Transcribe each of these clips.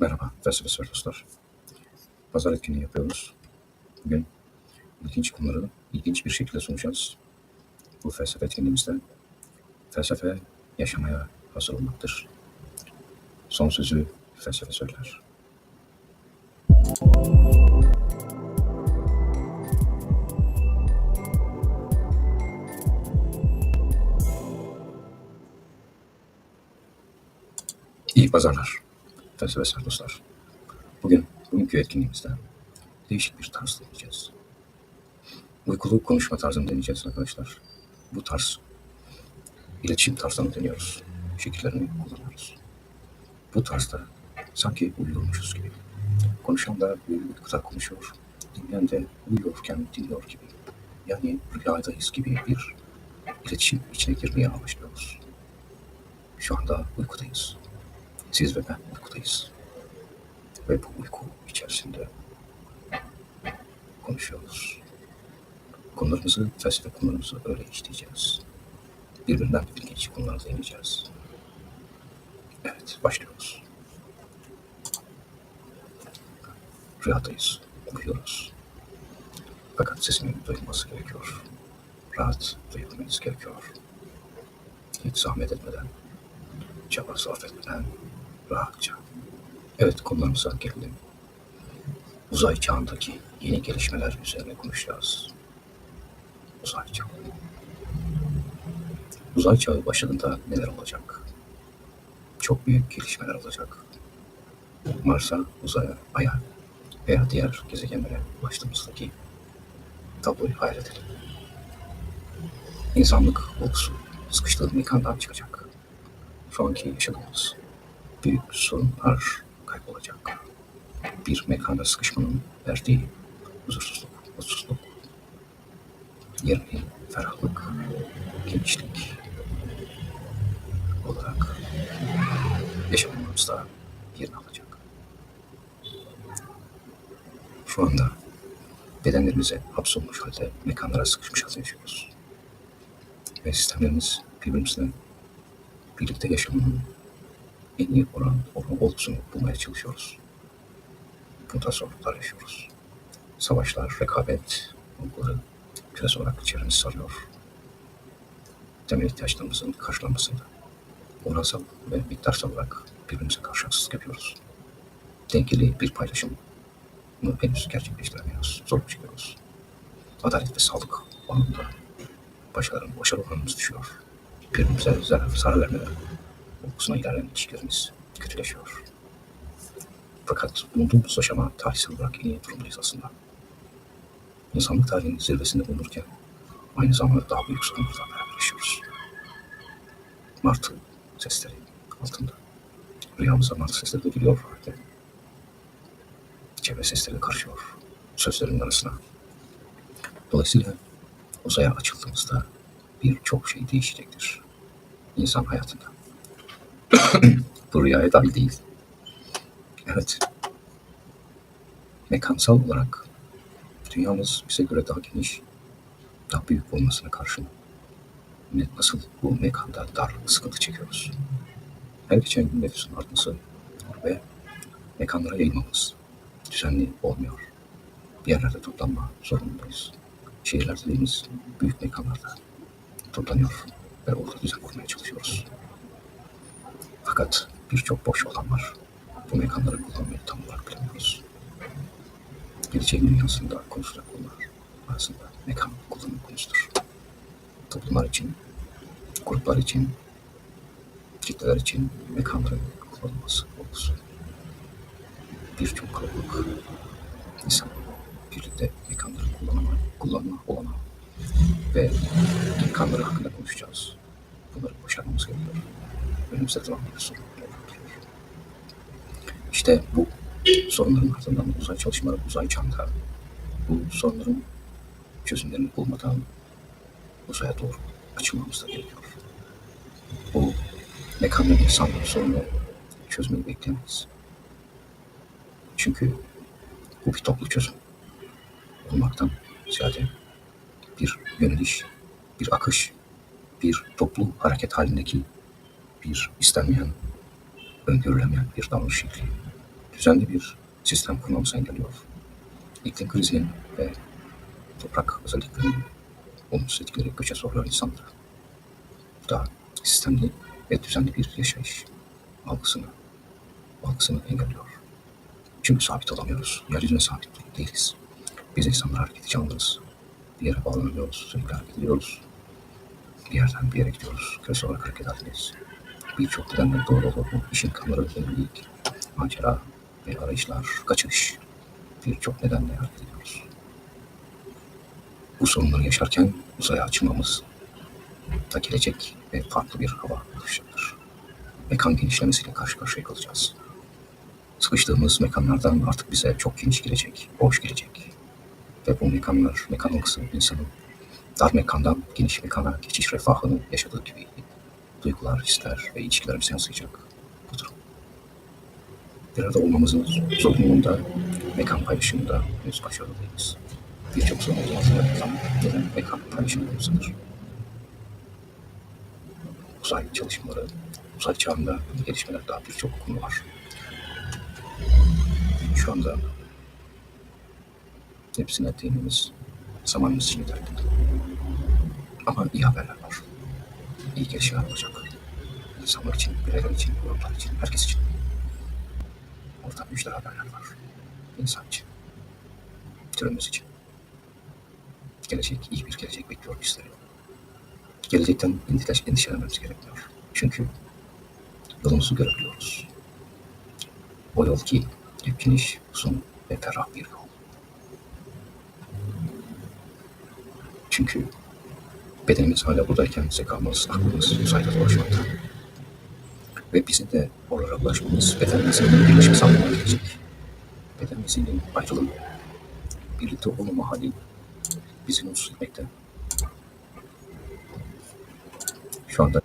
Merhaba felsefe dostlar. Pazar etkinliği yapıyoruz. Bugün ilginç konuları ilginç bir şekilde sunacağız. Bu felsefe etkinliğimizde felsefe yaşamaya hazır olmaktır. Son sözü felsefe söyler. İyi pazarlar. Felsefe dostlar. Bugün bugünkü etkinliğimizde değişik bir tarz deneyeceğiz. Uykulu konuşma tarzını deneyeceğiz arkadaşlar. Bu tarz iletişim tarzını deniyoruz. Şekillerini kullanıyoruz. Bu tarzda sanki uyuyormuşuz gibi. Konuşan da uykuda konuşuyor. Dinleyen de uyuyorken dinliyor gibi. Yani rüyadayız gibi bir iletişim içine girmeye başlıyoruz. Şu anda uykudayız. Siz ve ben uykudayız. Ve bu uyku içerisinde konuşuyoruz. Konularımızı, felsefe konularımızı öyle işleyeceğiz. Birbirinden ilginç konulara değineceğiz. Evet, başlıyoruz. Rüyadayız, uyuyoruz. Fakat sesimin duyulması gerekiyor. Rahat duyabilmeniz gerekiyor. Hiç zahmet etmeden, çaba sarf etmeden, rahatça. Evet, konularımıza gelelim. Uzay çağındaki yeni gelişmeler üzerine konuşacağız. Uzay çağı. Uzay çağı başladığında neler olacak? Çok büyük gelişmeler olacak. Mars'a, uzaya, Ay'a veya diğer gezegenlere ulaştığımızdaki tabloyu hayal edelim. İnsanlık olgusu sıkıştığı mekandan çıkacak. Şu anki yaşadığımız büyük sorunlar kaybolacak. Bir mekana sıkışmanın verdiği huzursuzluk, mutsuzluk, yerini ferahlık, genişlik olarak yaşamımızda yerini alacak. Şu anda bedenlerimize hapsolmuş halde mekanlara sıkışmış halde yaşıyoruz. Ve sistemlerimiz birbirimizle birlikte yaşamanın en iyi oran, oran olgusunu bulmaya çalışıyoruz. Bunda zorluklar yaşıyoruz. Savaşlar, rekabet, olguları küresel olarak çevremizi sarıyor. Temel ihtiyaçlarımızın karşılanmasında oransal ve miktarsal olarak birbirimize karşı haksızlık yapıyoruz. Dengeli bir paylaşım bunu henüz gerçekleştiremiyoruz. Zorluk çekiyoruz. Adalet ve sağlık alanında başarı, başarı oranımız düşüyor. Birbirimize zarar, zarar vermeden olgusuna ilerleyen ilişkilerimiz kötüleşiyor. Fakat bulunduğumuz aşama tarihsel olarak en iyi durumdayız aslında. İnsanlık tarihinin zirvesinde bulunurken aynı zamanda daha büyük sorunlarla beraber yaşıyoruz. Martı sesleri altında. Rüyamıza martı sesleri de geliyor halde. Çevre sesleri karışıyor sözlerin arasına. Dolayısıyla uzaya açıldığımızda birçok şey değişecektir. İnsan hayatında. Bu rüyaya dahil değil. Evet. Mekansal olarak dünyamız bize göre daha geniş, daha büyük olmasına karşın nasıl bu mekanda dar sıkıntı çekiyoruz. Her geçen gün nüfusun artması ve mekanlara yayılmamız düzenli olmuyor. Bir yerlerde toplanma zorundayız. Şehirler dediğimiz büyük mekanlarda toplanıyor ve orada düzen kurmaya çalışıyoruz. Fakat birçok boş alan var. Bu mekanları kullanmayı tam olarak bilemiyoruz. Geleceğin dünyasında konuşulacak konular arasında mekan kullanım konusudur. Toplumlar için, gruplar için, kitleler için mekanların kullanılması olgusu. Birçok kalabalık insan birlikte mekanları kullanma, kullanma olanağı ve mekanları hakkında konuşacağız. Bunları başarmamız gerekiyor. Önümüzde zaman bir. İşte bu sorunların ardından uzay çalışmaları, uzay çağında bu sorunların çözümlerini bulmadan uzaya doğru açılmamız da gerekiyor. Bu mekanlı insanların sorunu çözmeyi beklemeyiz. Çünkü bu bir toplu çözüm olmaktan ziyade bir yöneliş, bir akış, bir toplu hareket halindeki bir istenmeyen, öngörülemeyen bir davranış şekli düzenli bir sistem kurmamızı engelliyor. İklim krizinin ve toprak özelliklerinin olumsuz etkileri göçe soruyor insanlara. Da sistemli ve düzenli bir yaşayış algısını, algısını engelliyor. Çünkü sabit olamıyoruz. Yeryüzüne sabit değiliz. Biz insanlar hareketi canlıyız. Bir yere bağlanıyoruz, sürekli hareket ediyoruz. Bir yerden bir yere gidiyoruz. Küresel olarak hareket halindeyiz. Birçok nedenle doğru olur bu. İş imkanları, evlilik, macera ve arayışlar, kaçış. Birçok nedenle hareket ediyoruz. Bu sorunları yaşarken uzaya açılmamız da gelecek ve farklı bir hava oluşacaktır. Mekan genişlemesiyle karşı karşıya kalacağız. Sıkıştığımız mekanlardan artık bize çok geniş gelecek, boş gelecek. Ve bu mekanlar, mekan olması insanın dar mekandan geniş mekana geçiş refahını yaşadığı gibi duygular, hisler ve ilişkilerimize yansıyacak bu durum. Bir arada olmamızın zorunluluğunda, mekan paylaşımında henüz başarılı değiliz. Birçok sorun yatan neden mekan paylaşımlarımızdır. Uzay çalışmaları, uzay çağında gelişmeler daha birçok konu var. Şu anda hepsine değinmemiz zamanımız için yeterli. Ama iyi haberler var. İyi gelişmeler olacak. İnsanlar için, bireyler için, gruplar için, herkes için. Ortak güçler haberler var. İnsan için. Türümüz için. Gelecek, iyi bir gelecek bekliyor bizleri. Gelecekten endişe, endişelenmemiz gerekmiyor. Çünkü yolumuzu görebiliyoruz. O yol ki hep geniş, uzun ve ferah bir yol. Çünkü bedenimiz hala buradayken zekamız, aklımız uzayda dolaşmakta. Ve bizim de oralara ulaşmamız bedenimizin birleşme sağlamaya gelecek. Bedenimizin ayrılığı, birlikte olmama hali bizi mutsuz etmekte. Şu anda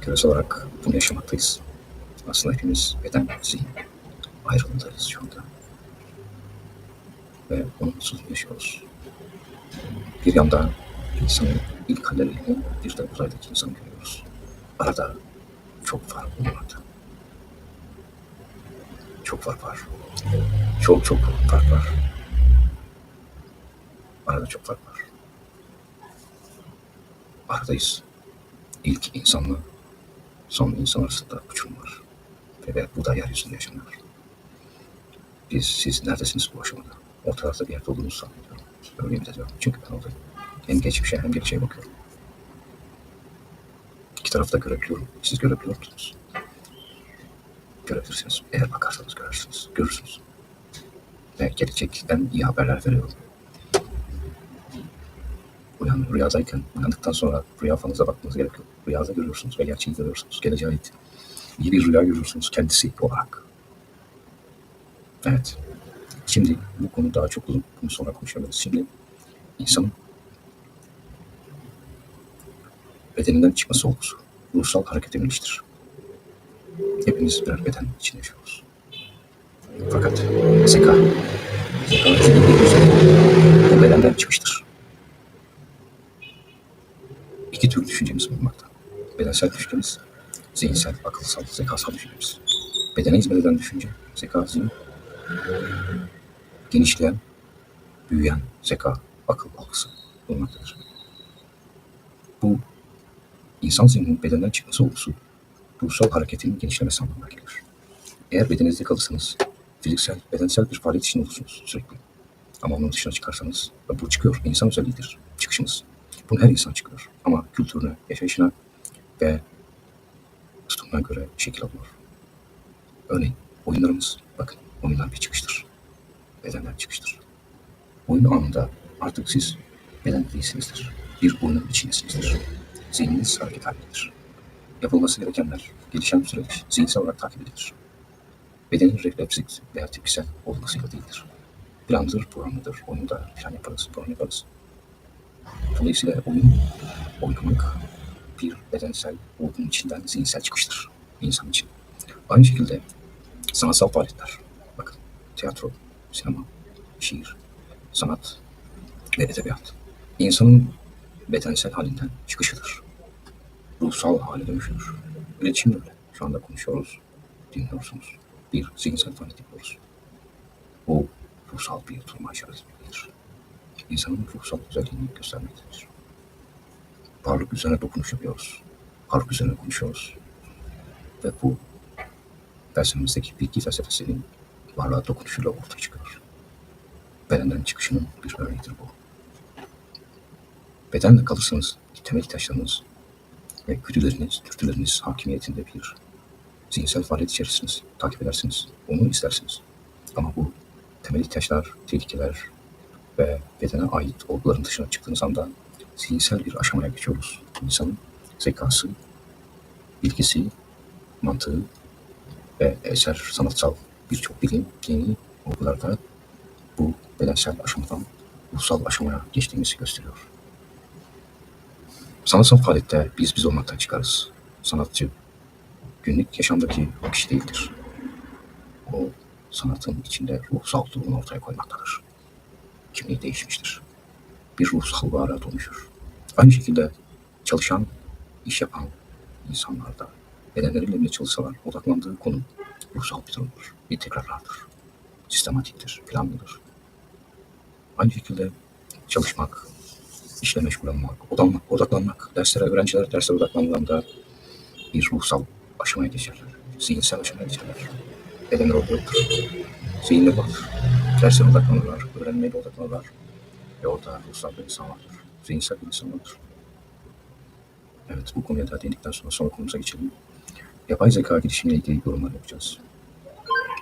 küresel olarak bunu yaşamaktayız. Aslında hepimiz beden, zihin ayrılığındayız şu anda. Ve onu mutsuz yaşıyoruz. Bir yanda insanın ilk halleriyle bir de uzaydaki insanı görüyoruz. Arada çok fark bulunmakta. Çok fark var. Çok çok fark var. Arada çok fark var. Aradayız. İlk insanla son insan arasında uçurum var. Ve bu da yeryüzünde yaşanıyor. Biz, siz neredesiniz bu aşamada? O tarafta bir yerde olduğunuzu sanıyorum. Öyle mi diyorum? Çünkü ben oradayım. Hem geçmişe hem geleceğe bakıyorum. İki tarafta görebiliyorum. Siz görebiliyor musunuz? Görebilirsiniz. Eğer bakarsanız görürsünüz. Görürsünüz. Ve gelecekten iyi haberler veriyorum. Uyan, rüyadayken, uyandıktan sonra rüya falınıza bakmanız gerekiyor. Rüyada görüyorsunuz ve gerçeği görüyorsunuz. Geleceğe ait iyi bir rüya görüyorsunuz kendisi olarak. Evet. Şimdi bu konu daha çok uzun. Bunu sonra konuşabiliriz. Şimdi insanın bedeninden çıkması olgusu ruhsal hareket edilmiştir. Hepimiz birer beden içinde yaşıyoruz. Fakat zeka, zeka bu bedenden çıkmıştır. İki tür düşüncemiz bulunmakta. Bedensel düşüncemiz, zihinsel, akılsal, zekasal düşüncemiz. Bedene hizmet eden düşünce, zeka, zihin, genişleyen, büyüyen zeka, akıl algısı bulunmaktadır. Bu insan zihninin bedenden çıkması olgusu ruhsal hareketin genişlemesi anlamına gelir. Eğer bedeninizde kalırsanız fiziksel, bedensel bir faaliyet içinde olursunuz sürekli. Ama onun dışına çıkarsanız ve bu çıkıyor. insan özelliğidir. Çıkışımız. Bunu her insan çıkıyor. Ama kültürüne, yaşayışına ve tutumuna göre şekil alıyor. Örneğin oyunlarımız, bakın oyunlar bir çıkıştır. Bedenden çıkıştır. Oyun anında artık siz beden değilsinizdir. Bir oyunun içindesinizdir. Zihniniz hareket halindedir. Yapılması gerekenler, gelişen süreç zihinsel olarak takip edilir. Bedenin refleksik veya tepkisel olmasıyla değildir. Plandır, programlıdır. Onu da plan yaparız, program yaparız. Dolayısıyla oyun, oynamak bir bedensel olgunun içinden zihinsel çıkıştır insan için. Aynı şekilde sanatsal faaliyetler, bakın tiyatro, sinema, şiir, sanat ve edebiyat insanın bedensel halinden çıkışıdır. Ruhsal hale dönüşüdür. İletişim öyle. Şu anda konuşuyoruz, dinliyorsunuz. bir zihinsel faaliyet yapıyoruz. Bu ruhsal bir duruma işaret etmektedir. İnsanın ruhsal özelliğini göstermektedir. Varlık üzerine dokunuş yapıyoruz. Varlık üzerine konuşuyoruz. Ve bu felsefemizdeki bilgi felsefesinin varlığa dokunuşuyla ortaya çıkıyor. Bedenden çıkışının bir örneğidir bu. Bedenle kalırsanız temel ihtiyaçlarınız ve güdüleriniz, dürtüleriniz hakimiyetinde bir zihinsel faaliyet içerisiniz. Takip edersiniz. Onu istersiniz. Ama bu temel ihtiyaçlar, tehlikeler ve bedene ait olguların dışına çıktığınız anda zihinsel bir aşamaya geçiyoruz. İnsanın zekası, bilgisi, mantığı ve eser sanatsal birçok bilim, yeni olgularda bu bedensel aşamadan ruhsal aşamaya geçtiğimizi gösteriyor. Sanatsal faaliyette biz biz olmaktan çıkarız. Sanatçı günlük yaşamdaki o kişi değildir. O sanatın içinde ruhsal durumunu ortaya koymaktadır. Kimliği değişmiştir. Bir ruhsal varlığa dönüşür. Aynı şekilde çalışan, iş yapan insanlar da bedenleriyle bile çalışsalar odaklandığı konu ruhsal bir durumdur. Bir tekrarlardır. Sistematiktir, planlıdır. Aynı şekilde çalışmak, işle meşgul olmak, odaklanmak, odaklanmak, derslere, öğrenciler derslere odaklandığında bir ruhsal aşamaya geçerler. Zihinsel aşamaya geçerler. Bedenler orada yoktur. Zihinler vardır. Derslere odaklanırlar, öğrenmeye odaklanırlar. Ve orada ruhsal bir insan vardır. Zihinsel bir insan vardır. Evet, bu konuya da değindikten sonra son konumuza geçelim. Yapay zeka gelişimiyle ilgili yorumlar yapacağız.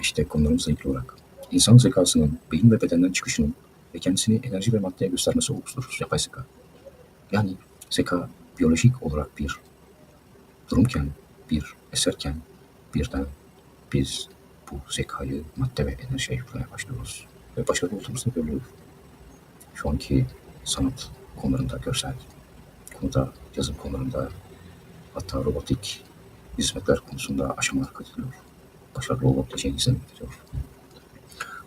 İşte konularımızla ilgili olarak. İnsan zekasının beyin ve bedenden çıkışının ve kendisini enerji ve maddeye göstermesi olgusudur yapay zeka. Yani zeka biyolojik olarak bir durumken, bir eserken birden biz bu zekayı madde ve enerjiye yüklemeye başlıyoruz. Ve başarılı olduğumuzda görülüyor. Şu anki sanat konularında, görsel konuda, yazım konularında hatta robotik hizmetler konusunda aşamalar kat ediliyor. Başarılı olabileceğini izlemektedir.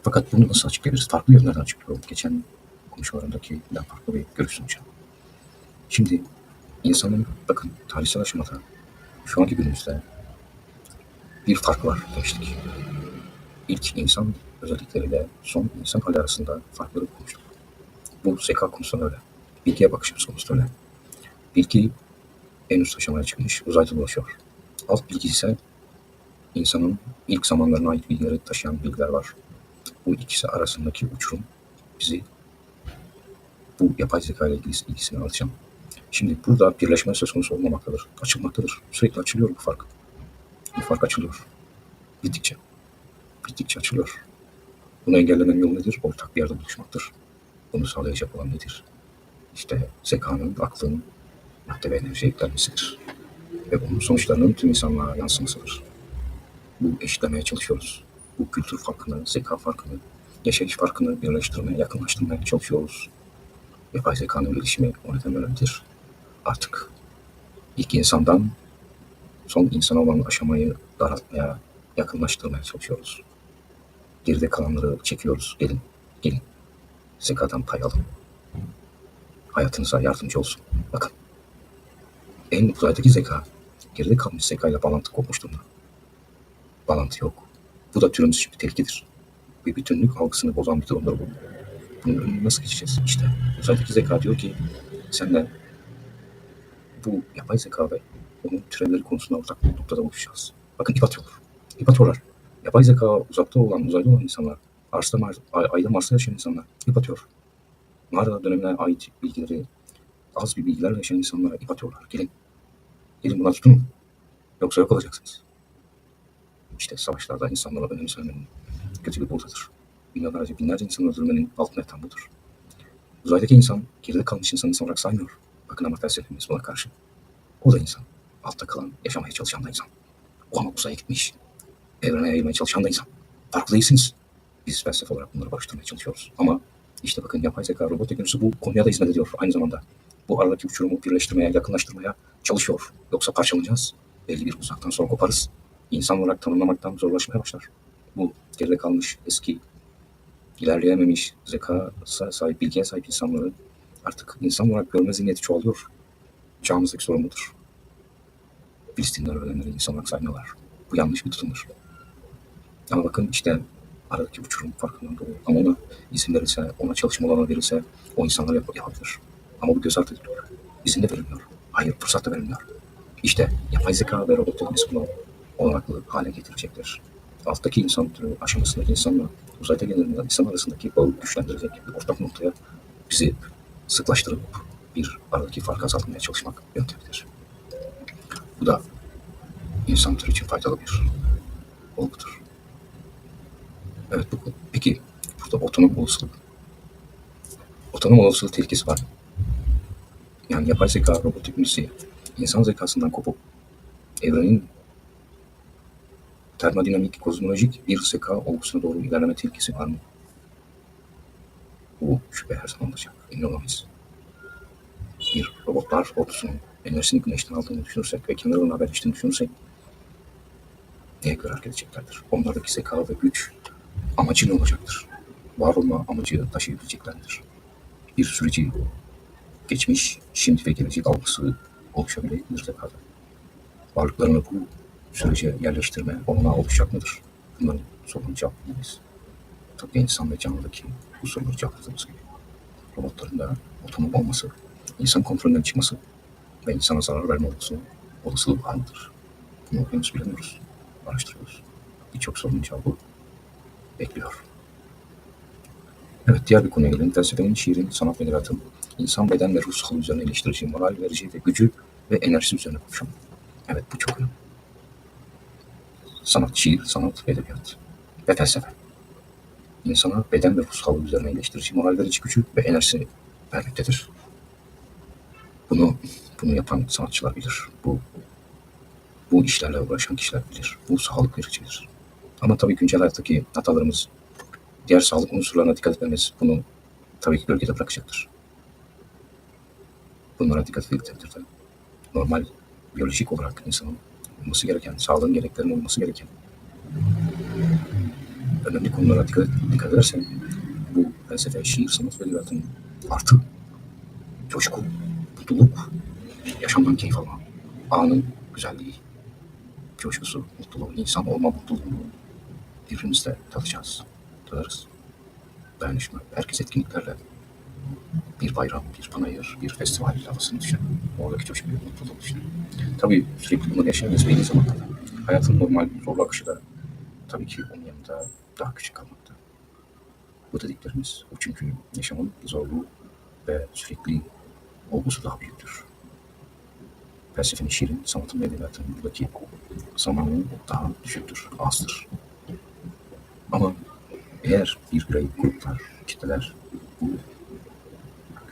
Fakat bunu nasıl açıklayabiliriz? Farklı yönlerden açıklıyorum. Geçen konuşmalarımdakinden farklı bir görüş sunacağım. Şimdi insanın bakın tarihsel aşamada şu anki günümüzde bir fark var demiştik. İlk insan özellikleriyle son insan hali arasında farkları konuştuk. Bu zeka konusunda öyle. Bilgiye bakışımız konusunda öyle. Bilgi en üst aşamaya çıkmış, uzayda dolaşıyor. Alt bilgi ise insanın ilk zamanlarına ait bilgileri taşıyan bilgiler var. Bu ikisi arasındaki uçurum bizi bu yapay zeka ile ilgili ilgisini anlatacağım. Şimdi burada birleşme söz konusu olmamaktadır. Açılmaktadır. Sürekli açılıyor bu fark. Bu fark açılıyor. Gittikçe. Gittikçe açılıyor. Bunu engellemenin yolu nedir? Ortak bir yerde buluşmaktır. Bunu sağlayacak olan nedir? İşte zekanın, aklın, madde ve enerji eklenmesidir. Ve bunun sonuçlarının tüm insanlığa yansımasıdır. Bu eşitlemeye çalışıyoruz. Bu kültür farkını, zeka farkını, yaşayış farkını birleştirmeye, yakınlaştırmaya çalışıyoruz. Yapay zekanın gelişimi o nedenle önemlidir. Artık ilk insandan son insana olan aşamayı daraltmaya, yakınlaştırmaya çalışıyoruz. Geride kalanları çekiyoruz. Gelin, gelin. Zekadan pay alın. Hayatınıza yardımcı olsun. Bakın. En uzaydaki zeka, geride kalmış zekayla bağlantı kopmuş durumda. Bağlantı yok. Bu da türümüz için bir tehlikedir. Bir bütünlük algısını bozan bir durumdur bu. Bunun önüne nasıl geçeceğiz? İşte uzaydaki zeka diyor ki senle bu yapay zeka ve onun türevleri konusunda ortak bir noktada buluşacağız. Bakın ip atıyorlar. İp atıyorlar. Yapay zeka uzakta olan, uzayda olan insanlar, Ars'ta, Mars, Ay, Ay'da, Mars'ta yaşayan insanlar ip atıyor. Mağara dönemine ait bilgileri, az bir bilgilerle yaşayan insanlara ip atıyorlar. Gelin. Gelin buna tutunun. Yoksa yok olacaksınız. İşte savaşlarda insanlara önemsemenin kötülüğü buradadır. Milyonlarca, binlerce insanı öldürmenin altında yatan budur. Uzaydaki insan, geride kalmış insan insan olarak saymıyor. Bakın ama felsefemiz buna karşı. O da insan. Altta kalan, yaşamaya çalışan da insan. O ama uzaya gitmiş. Evrene yayılmaya çalışan da insan. Farklı değilsiniz. Biz felsefe olarak bunları barıştırmaya çalışıyoruz. Ama işte bakın yapay zeka, robot teknolojisi bu konuya da hizmet ediyor aynı zamanda. Bu aradaki uçurumu birleştirmeye, yakınlaştırmaya çalışıyor. Yoksa parçalanacağız. Belli bir uzaktan sonra koparız. İnsan olarak tanımlamaktan zorlaşmaya başlar. Bu geride kalmış, eski, ilerleyememiş, zeka sahip, bilgiye sahip insanları artık insan olarak görme zihniyeti çoğalıyor. Çağımızdaki sorun budur. Filistinler ölenleri insan olarak saymıyorlar. Bu yanlış bir tutumdur. Ama bakın işte aradaki uçurum farkından doğuyor. Ama ona izin verilse, ona çalışma alanı verilse o insanlar yap- yapabilir. Ama bu göz ardı ediliyor. İzin de verilmiyor. Hayır, fırsat da verilmiyor. İşte yapay zeka ve robot teknolojisi olanaklı hale getirecektir. Alttaki insan türü aşamasındaki insanla uzayda gelen insan arasındaki bağı güçlendirecek bir ortak noktaya bizi sıklaştırıp bir aradaki farkı azaltmaya çalışmak yöntemidir. Bu da insan türü için faydalı bir olgudur. Evet bu. Peki burada otonom olasılık. Otonom olasılık tehlikesi var. Yani yapay zeka, robot teknolojisi insan zekasından kopup evrenin termodinamik, kozmolojik bir zeka olgusuna doğru ilerleme tehlikesi var mı? Bu şüphe her zaman olacak. Emin. Bir robotlar ordusunun enerjisini güneşten aldığını düşünürsek ve kenarından haberleştiğini düşünürsek neye göre hareket edeceklerdir? Onlardaki zeka ve güç amacı ne olacaktır? Var olma amacı taşıyabileceklerdir. Bir süreci geçmiş, şimdi ve gelecek algısı oluşabilir zekada. Varlıklarını bu sürece yerleştirme olanağı oluşacak mıdır? Bunların sorunu cevaplamalıyız. Tıpkı insan ve canlıdaki bu soruları cevapladığımız gibi. Robotların da otonom olması, insan kontrolünden çıkması ve insana zarar verme olgusu olasılığı var mıdır? Bunu henüz bilemiyoruz. Araştırıyoruz. Birçok sorunun cevabı bekliyor. Evet diğer bir konuya gelelim. Felsefenin, şiirin, sanat ve edebiyatın insan beden ve ruh sağlığı üzerine eleştirici, moral verici ve gücü ve enerjisi üzerine konuşalım. Evet bu çok önemli. Sanat, şiir, sanat ve edebiyat ve felsefe. İnsana beden ve ruh üzerine eleştirici, moral verici gücü ve enerjisi vermektedir. Bunu bunu yapan sanatçılar bilir. Bu bu işlerle uğraşan kişiler bilir. Bu sağlık vericidir. Ama tabii güncel hayattaki hatalarımız, diğer sağlık unsurlarına dikkat etmemiz bunu tabii ki gölgede bırakacaktır. Bunlara dikkat takdirde normal biyolojik olarak insanın olması gereken, sağlığın gereklerinin olması gereken önemli konulara dikkat, dikkat edersen bu felsefe, şiir, sanat ve edebiyatın artı, coşku, mutluluk, yaşamdan keyif alma, anın güzelliği, coşkusu, mutluluğu, insan olma mutluluğunu birbirimizle tadacağız, tadarız. Dayanışma, herkes etkinliklerle bir bayram, bir panayır, bir festival havasını düşün. Oradaki coşkuyu, mutluluğu düşün. Tabii sürekli bunu yaşayamayız belli zamanlarda. Hayatın normal zorlu akışı da tabii ki onun yanında daha küçük kalmakta. Bu dediklerimiz o çünkü yaşamın zorluğu ve sürekli olgusu daha büyüktür. Felsefenin, şiirin, sanatın ve edebiyatın buradaki zamanı daha düşüktür, azdır. Ama eğer bir birey, gruplar, kitleler bu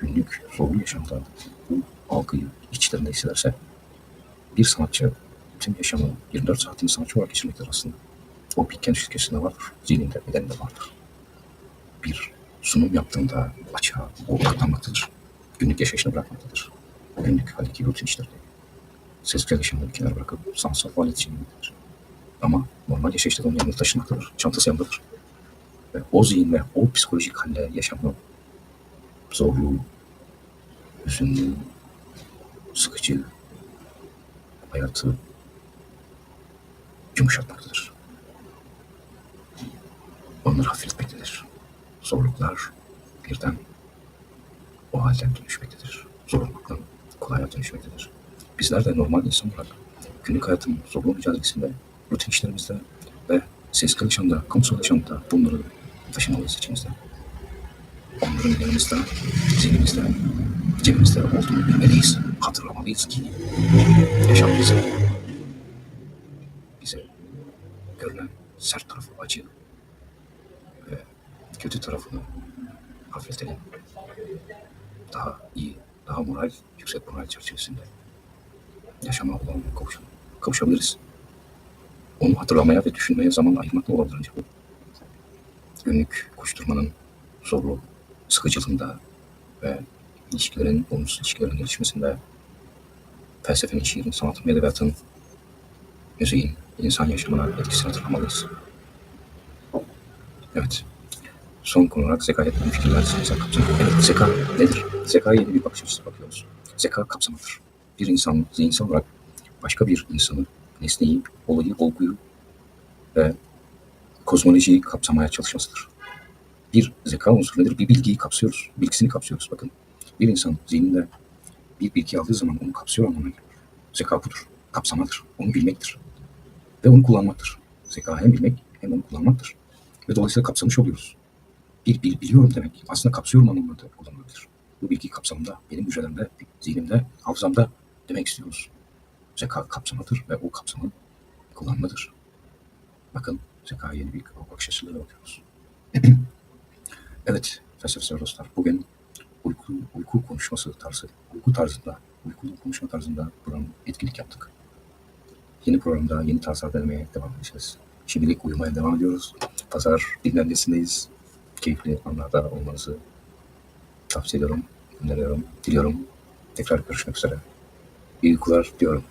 günlük zorlu yaşamda bu algıyı içlerinde hissederse bir sanatçı tüm yaşamı 24 saatini sanatçı olarak geçirmektedir aslında. O bir kendi şirketinde vardır, zihninde, bedeninde vardır. Bir sunum yaptığında açığa o katlanmaktadır. Günlük yaşayışını bırakmaktadır. Günlük haldeki rutin işlerde. Sesli yaşamını bir kenara bırakıp sanatsal faaliyet için yöneltir. Ama normal yaşayışta da onun yanında taşımaktadır. Çantası yanındadır. Ve o zihin ve o psikolojik halle yaşamı zorluğu, hüzünlü, sıkıcı hayatı yumuşatmaktadır. Onları hafifletmektedir. Zorluklar birden o halden dönüşmektedir. Zorluktan kolaya dönüşmektedir. Bizler de normal insan olarak günlük hayatın zorlu mücadelesinde, rutin işlerimizde ve sesli yaşamda, kamusal yaşamda bunları taşımalıyız içimizde. Yanımızda, zihnimizde, cebimizde olduğunu bilmeliyiz. Hatırlamalıyız ki yaşam bize, bize görünen sert tarafı acı ve kötü tarafını hafifletelim. Daha iyi, daha moral, yüksek moral çerçevesinde yaşama olan kavuşalım. Kavuşabiliriz. Onu hatırlamaya ve düşünmeye zaman ayırmakla olabildiğince bu. Günlük koşturmanın zorlu sıkıcılığında ve ilişkilerin, olumsuz ilişkilerin gelişmesinde felsefenin, şiirin, sanatın ve edebiyatın, müziğin, insan yaşamına etkisini hatırlamalıyız. Evet. Son konu olarak zekaya etkilen fikirler, zeka kapsamı. Evet, zeka nedir? Zekaya yeni bir bakış açısı bakıyoruz. Zeka kapsamıdır. Bir insan zihinsel olarak başka bir insanı, nesneyi, olayı, olguyu ve kozmolojiyi kapsamaya çalışmasıdır. Bir zeka unsuru nedir? Bir bilgiyi kapsıyoruz. Bilgisini kapsıyoruz. Bakın bir insan zihninde bir bilgi aldığı zaman onu kapsıyor anlamına geliyor. Zeka budur. Kapsamadır. Onu bilmektir. Ve onu kullanmaktır. Zeka hem bilmek hem onu kullanmaktır. Ve dolayısıyla kapsamış oluyoruz. Bir bil, biliyorum demek aslında kapsıyorum anlamında da kullanılabilir. Bu bilgi kapsamında, benim hücrelerimde, zihnimde, hafızamda demek istiyoruz. Zeka kapsamadır ve o kapsamı kullanmadır. Bakın zekaya yeni bir bakış açısıyla bakıyoruz. evet felsefesel dostlar bugün uyku, uyku konuşması tarzı, uyku tarzında, uyku konuşma tarzında buranın etkinlik yaptık. Yeni programda yeni tarzlar denemeye devam edeceğiz. Şimdilik uyumaya devam ediyoruz. Pazar dinlenmesindeyiz. Keyifli anlarda olmanızı tavsiye ediyorum, öneriyorum, diliyorum. Tekrar görüşmek üzere. İyi uykular diyorum.